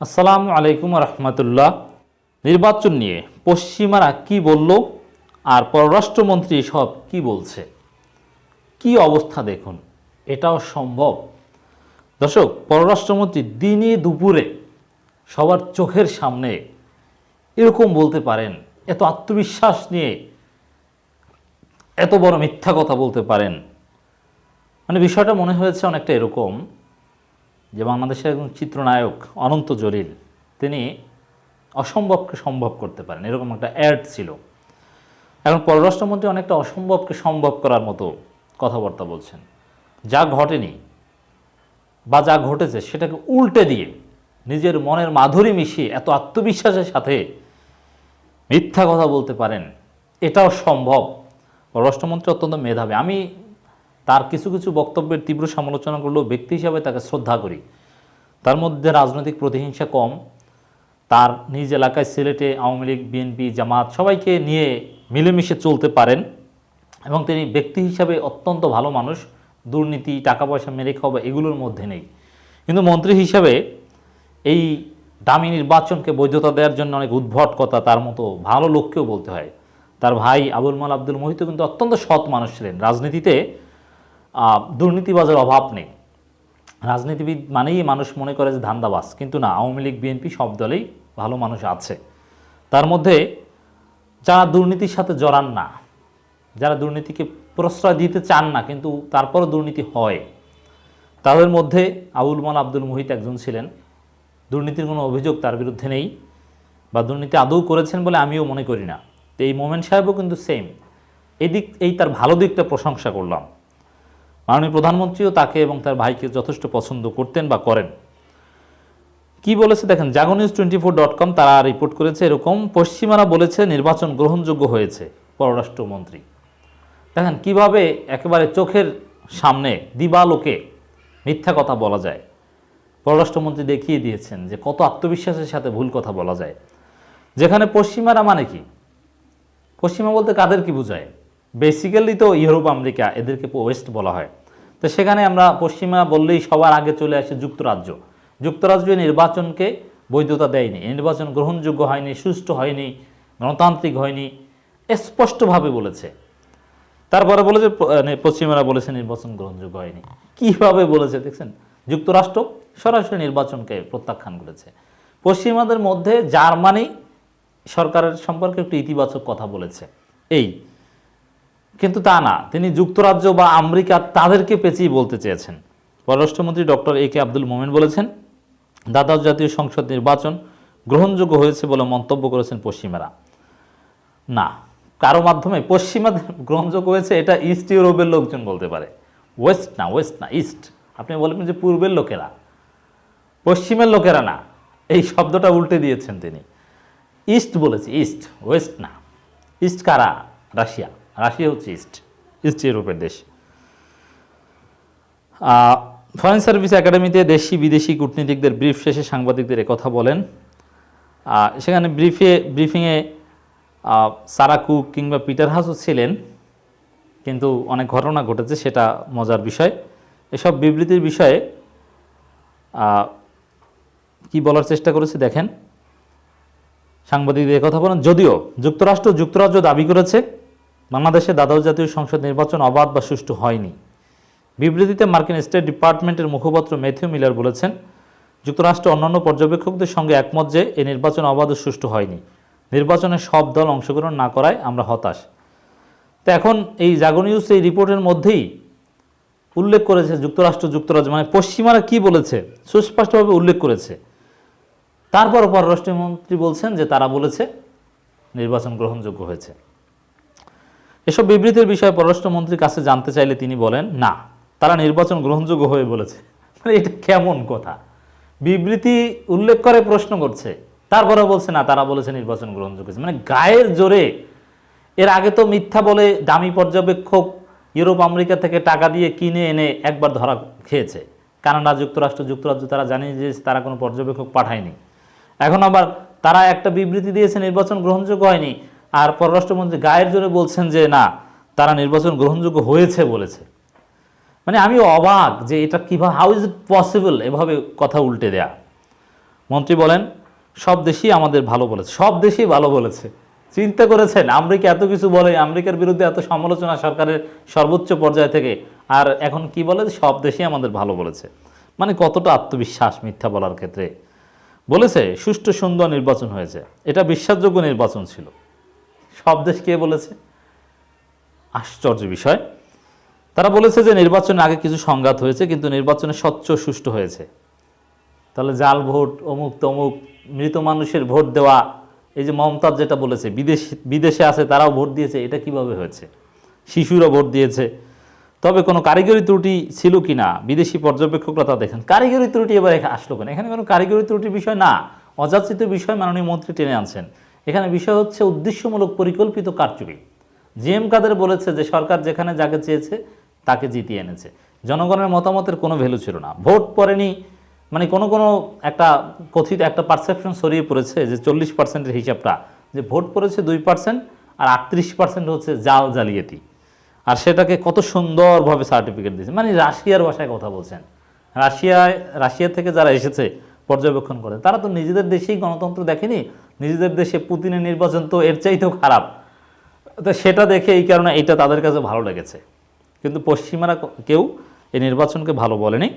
আসসালামু আলাইকুম রহমতুল্লাহ। নির্বাচন নিয়ে পশ্চিমারা কি বলল আর পররাষ্ট্রমন্ত্রী সব কি বলছে? কি অবস্থা দেখুন, এটাও সম্ভব। দর্শক, পররাষ্ট্রমন্ত্রী দিনে দুপুরে সবার চোখের সামনে এরকম বলতে পারেন, এত আত্মবিশ্বাস নিয়ে এত বড় মিথ্যা কথা বলতে পারেন। মানে বিষয়টা মনে হয়েছে অনেকটা এরকম যে বাংলাদেশের একজন চিত্রনায়ক অনন্ত জলিল, তিনি অসম্ভবকে সম্ভব করতে পারেন। এরকম একটা অ্যাড ছিল। এখন পররাষ্ট্রমন্ত্রী অনেকটা অসম্ভবকে সম্ভব করার মতো কথাবার্তা বলছেন। যা ঘটেনি বা যা ঘটেছে সেটাকে উল্টে দিয়ে নিজের মনের মাধুরী মিশিয়ে এত আত্মবিশ্বাসের সাথে মিথ্যা কথা বলতে পারেন, এটাও সম্ভব। পররাষ্ট্রমন্ত্রী অত্যন্ত মেধাবী। আমি তার কিছু কিছু বক্তব্যের তীব্র সমালোচনা করলেও ব্যক্তি হিসাবে তাকে শ্রদ্ধা করি। তার মধ্যে রাজনৈতিক প্রতিহিংসা কম। তার নিজ এলাকায় সিলেটে আওয়ামী লীগ, বিএনপি, জামাত সবাইকে নিয়ে মিলেমিশে চলতে পারেন এবং তিনি ব্যক্তি হিসাবে অত্যন্ত ভালো মানুষ। দুর্নীতি টাকা পয়সা মেরে খাওয়া এগুলোর মধ্যে নেই। কিন্তু মন্ত্রী হিসাবে এই দামি নির্বাচনকে বৈধতা দেওয়ার জন্য অনেক উদ্ভট কথা তার মতো ভালো লোককেও বলতে হয়। তার ভাই আবুল মাল আব্দুল মোহিত কিন্তু অত্যন্ত সৎ মানুষ ছিলেন। রাজনীতিতে দুর্নীতিবাজের অভাব নেই। রাজনীতিবিদ মানেই মানুষ মনে করে যে ধান্দাবাজ, কিন্তু না, আওয়ামী লীগ, বিএনপি সব দলেই ভালো মানুষ আছে। তার মধ্যে যারা দুর্নীতির সাথে জড়ান না, যারা দুর্নীতিকে প্রশ্রয় দিতে চান না, কিন্তু তারপরও দুর্নীতি হয়, তাদের মধ্যে আবুল মাল আব্দুল মুহিত একজন ছিলেন। দুর্নীতির কোনো অভিযোগ তার বিরুদ্ধে নেই বা দুর্নীতি আদৌ করেছেন বলে আমিও মনে করি না। তো এই মোমেন সাহেবও কিন্তু সেম এই দিক এই তার ভালো দিকটা প্রশংসা করলাম। মাননীয় প্রধানমন্ত্রীও তাকে এবং তার ভাইকে যথেষ্ট পছন্দ করতেন বা করেন। কি বলেছে? দেখেন, Jago news twenty four dot com তারা রিপোর্ট করেছে এরকম। পশ্চিমারা বলেছে নির্বাচন গ্রহণযোগ্য হয়েছে, পররাষ্ট্রমন্ত্রী। দেখেন, কীভাবে একেবারে চোখের সামনে দিবালোকে মিথ্যা কথা বলা যায়। পররাষ্ট্রমন্ত্রী দেখিয়ে দিয়েছেন যে কত আত্মবিশ্বাসের সাথে ভুল কথা বলা যায়। যেখানে পশ্চিমারা মানে কি? পশ্চিমা বলতে কাদের কি বোঝায়? বেসিক্যালি তো ইউরোপ, আমেরিকা, এদেরকে ওয়েস্ট বলা হয়। তো সেখানে আমরা পশ্চিমা বললেই সবার আগে চলে আসে যুক্তরাজ্য। যুক্তরাজ্য নির্বাচনকে বৈধতা দেয়নি। নির্বাচন গ্রহণযোগ্য হয়নি, সুষ্ঠু হয়নি, গণতান্ত্রিক হয়নি, স্পষ্টভাবে বলেছে। তারপরে বলে যে প- মানে পশ্চিমারা বলেছে নির্বাচন গ্রহণযোগ্য হয়নি। কীভাবে বলেছে দেখছেন? যুক্তরাষ্ট্র সরাসরি নির্বাচনকে প্রত্যাখ্যান করেছে। পশ্চিমাদের মধ্যে জার্মানি সরকারের সম্পর্কে একটু ইতিবাচক কথা বলেছে। এই কিন্তু তা না। তিনি যুক্তরাজ্য বা আমেরিকা তাদেরকে পেঁচিয়ে বলতে চেয়েছেন। পররাষ্ট্রমন্ত্রী ডক্টর এ কে আব্দুল মোমেন বলেছেন দ্বাদশ জাতীয় সংসদ নির্বাচন গ্রহণযোগ্য হয়েছে বলে মন্তব্য করেছেন পশ্চিমারা। না, কারও মাধ্যমে পশ্চিমাদের গ্রহণযোগ্য হয়েছে এটা ইস্ট ইউরোপের লোকজন বলতে পারে। ওয়েস্ট না ওয়েস্ট না, ইস্ট। আপনি বলবেন যে পূর্বের লোকেরা। পশ্চিমের লোকেরা না, এই শব্দটা উল্টে দিয়েছেন তিনি। ইস্ট বলেছি, ইস্ট, ওয়েস্ট না। ইস্ট কারা? রাশিয়া। রাশিয়া হচ্ছে ইস্ট ইস্ট ইউরোপের দেশ। ফরেন সার্ভিস একাডেমিতে দেশি বিদেশি কূটনীতিকদের ব্রিফ শেষে সাংবাদিকদের কথা বলেন। সেখানে ব্রিফে ব্রিফিংয়ে আহ, সারা কুক কিংবা পিটার হাসও ছিলেন কিন্তু অনেক ঘটনা ঘটেছে সেটা মজার বিষয়। এসব বিবৃতির বিষয়ে কি বলার চেষ্টা করেছে দেখেন। সাংবাদিকদের কথা বলেন যদিও যুক্তরাষ্ট্র যুক্তরাজ্য দাবি করেছে বাংলাদেশে দ্বাদশ জাতীয় সংসদ নির্বাচন অবাধ বা সুষ্ঠু হয়নি। বিবৃতিতে মার্কিন স্টেট ডিপার্টমেন্টের মুখপাত্র ম্যাথিউ মিলার বলেছেন, যুক্তরাষ্ট্র অন্যান্য পর্যবেক্ষকদের সঙ্গে একমত যে এই নির্বাচন অবাধ ও সুষ্ঠু হয়নি। নির্বাচনে সব দল অংশগ্রহণ না করায় আমরা হতাশ। তো এখন এই জাগো নিউজ এই রিপোর্টের মধ্যেই উল্লেখ করেছে যুক্তরাষ্ট্র, যুক্তরাজ্য মানে পশ্চিমারা কি বলেছে? সুস্পষ্টভাবে উল্লেখ করেছে। তারপর পররাষ্ট্রমন্ত্রী বলছেন যে তারা বলেছে নির্বাচন গ্রহণযোগ্য হয়েছে। এসব বিবৃতির বিষয়ে পররাষ্ট্রমন্ত্রীর কাছে জানতে চাইলে তিনি বলেন, না, তারা নির্বাচন গ্রহণযোগ্য হয়ে বলেছে। মানে এটা কেমন কথা? বিবৃতি উল্লেখ করে প্রশ্ন করছে তারপরে বলছে, না, তারা বলেছে নির্বাচন গ্রহণযোগ্য মানে গায়ের জোরে, এর আগে তো মিথ্যা বলে দামি পর্যবেক্ষক ইউরোপ, আমেরিকা থেকে টাকা দিয়ে কিনে এনে একবার ধরা খেয়েছে। কানাডা যুক্তরাষ্ট্র, যুক্তরাজ্য তারা জানিয়ে যে তারা কোনো পর্যবেক্ষক পাঠায়নি। এখন আবার তারা একটা বিবৃতি দিয়েছে, নির্বাচন গ্রহণযোগ্য হয়নি। আর পররাষ্ট্রমন্ত্রী গায়ের জোরে বলছেন যে, না, তারা নির্বাচন গ্রহণযোগ্য হয়েছে, বলেছে। মানে আমি অবাক যে এটা কীভাবে হাউ ইজ ইট পসিবল এভাবে কথা উল্টে দেয়া। মন্ত্রী বলেন, সব দেশই আমাদের ভালো বলেছে, সব দেশই ভালো বলেছে। চিন্তা করেছেন, আমেরিকা এত কিছু বলে, আমেরিকার বিরুদ্ধে এত সমালোচনা সরকারের সর্বোচ্চ পর্যায় থেকে, আর এখন কি বলে সব দেশই আমাদের ভালো বলেছে। মানে কতটা আত্মবিশ্বাস মিথ্যা বলার ক্ষেত্রে। বলেছে, সুষ্ঠু সুন্দর নির্বাচন হয়েছে। এটা বিশ্বাসযোগ্য নির্বাচন ছিল। সব দেশ কে বলেছে? আশ্চর্য বিষয়। তারা বলেছে যে নির্বাচনের আগে কিছু সংঘাত হয়েছে, কিন্তু নির্বাচনে স্বচ্ছ সুষ্ঠু হয়েছে। তাহলে জাল ভোট, অমুক তমুক, মৃত মানুষের ভোট দেওয়া, এই যে মমতাজ যেটা বলেছে, বিদেশ, বিদেশে আছে, তারাও ভোট দিয়েছে, এটা কীভাবে হয়েছে? শিশুরা ভোট দিয়েছে। তবে কোনো কারিগরি ত্রুটি ছিল কি না? বিদেশি পর্যবেক্ষকরা তা দেখেন। কারিগরি ত্রুটি এবার আসলো কেন? এখানে কোনো কারিগরি ত্রুটির বিষয় না। অযাচিত বিষয় মাননীয় মন্ত্রী টেনে আনছেন। এখানে বিষয় হচ্ছে উদ্দেশ্যমূলক পরিকল্পিত কারচুপি। জিএম কাদের বলেছে যে সরকার যেখানে যাকে চেয়েছে, তাকে জিতিয়ে এনেছে। জনগণের মতামতের কোনো ভ্যালু ছিল না। ভোট পড়েনি মানে কোনো কোনো একটা কথিত একটা পারসেপশন ছড়িয়ে পড়েছে যে চল্লিশ পার্সেন্টের হিসাবটা। যে ভোট পড়েছে দুই পার্সেন্ট আর আটত্রিশ পার্সেন্ট হচ্ছে জাল জালিয়াতি। আর সেটাকে কত সুন্দরভাবে সার্টিফিকেট দিয়েছে। মানে রাশিয়ার ভাষায় কথা বলছেন। রাশিয়ায়, রাশিয়া থেকে যারা এসেছে, পর্যবেক্ষণ করে, তারা তো নিজেদের দেশেই গণতন্ত্র দেখেনি। নিজেদের দেশে পুতিনের নির্বাচন তো এর চাইতেও খারাপ। তো সেটা দেখে এই কারণে এটা তাদের কাছে ভালো লেগেছে। কিন্তু পশ্চিমারা কেউ এই নির্বাচনকে ভালো বলেনি।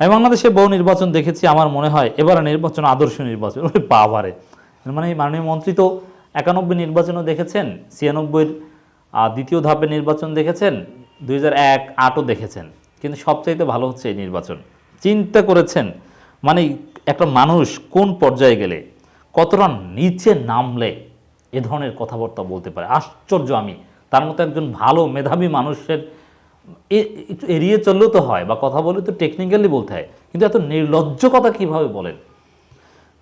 আমি বাংলাদেশে বহু নির্বাচন দেখেছি, আমার মনে হয় এবারে নির্বাচন আদর্শ নির্বাচন। ওরে বাবারে! মানে মাননীয় মন্ত্রী তো একানব্বই নির্বাচনও দেখেছেন, ছিয়ানব্বইয়ের দ্বিতীয় ধাপের নির্বাচন দেখেছেন, দুই হাজার এক, আটও দেখেছেন। কিন্তু সবচাইতে ভালো হচ্ছে এই নির্বাচন। চিন্তা করেছেন মানে একটা মানুষ কোন পর্যায়ে গেলে কতটা নিচে নামলে এ ধরনের কথাবার্তা বলতে পারে? আশ্চর্য আমি। তার মতো একজন ভালো মেধাবী মানুষের একটু এড়িয়ে চললেও তো হয় বা কথা বলে তো টেকনিক্যালি বলতে হয়। কিন্তু এত নির্লজ্জ কথা কীভাবে বলেন?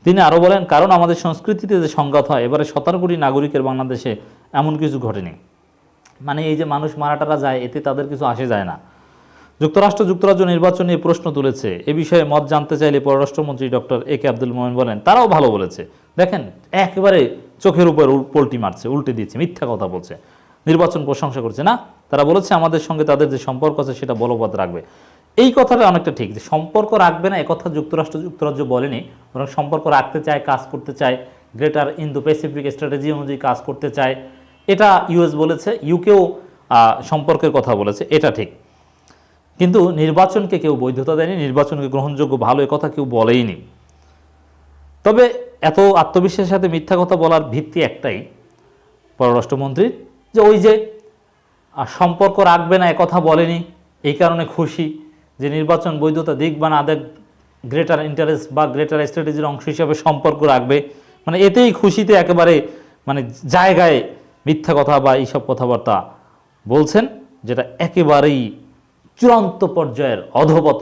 তিনি আরও বলেন, কারণ আমাদের সংস্কৃতিতে যে সংঘাত হয়, এবারে সতেরো কোটি নাগরিকের বাংলাদেশে এমন কিছু ঘটেনি। মানে এই যে মানুষ মারাটারা যায়, এতে তাদের কিছু আসে যায় না। যুক্তরাষ্ট্র যুক্তরাজ্য নির্বাচন নিয়ে প্রশ্ন তুলেছে। এ বিষয়ে মত জানতে চাইলে পররাষ্ট্রমন্ত্রী ডক্টর এ কে আব্দুল মোমেন বলেন, তারাও ভালো বলেছে। দেখেন, একেবারে চোখের উপর পল্টি মারছে, উল্টে দিচ্ছে, মিথ্যা কথা বলছে। নির্বাচন প্রশংসা করছে। না, তারা বলেছে, আমাদের সঙ্গে তাদের যে সম্পর্ক আছে, সেটা বলবৎ রাখবে। এই কথাটা অনেকটা ঠিক, যে সম্পর্ক রাখবে না, একথা যুক্তরাষ্ট্র, যুক্তরাজ্য বলেনি, বরং সম্পর্ক রাখতে চায়, কাজ করতে চায়, গ্রেটার ইন্দো প্যাসিফিক স্ট্র্যাটেজি অনুযায়ী কাজ করতে চায়। এটা ইউএস বলেছে, ইউকেও সম্পর্কের কথা বলেছে, এটা ঠিক। কিন্তু নির্বাচনকে কেউ বৈধতা দেয়নি, নির্বাচনকে গ্রহণযোগ্য ভালো কথা কেউ বলেইনি। তবে এত আত্মবিশ্বাসের সাথে মিথ্যা কথা বলার ভিত্তি একটাই পররাষ্ট্রমন্ত্রীর যে ওই যে সম্পর্ক রাখবে না কথা বলেনি, এই কারণে খুশি, যে নির্বাচন বৈধতা দিক বা না দেখ গ্রেটার ইন্টারেস্ট বা গ্রেটার স্ট্র্যাটেজির অংশ হিসাবে সম্পর্ক রাখবে। মানে এতেই খুশিতে একেবারে মানে জায়গায় মিথ্যা কথা বা এইসব কথাবার্তা বলছেন, যেটা একেবারেই চূড়ান্ত পর্যায়ের অধপত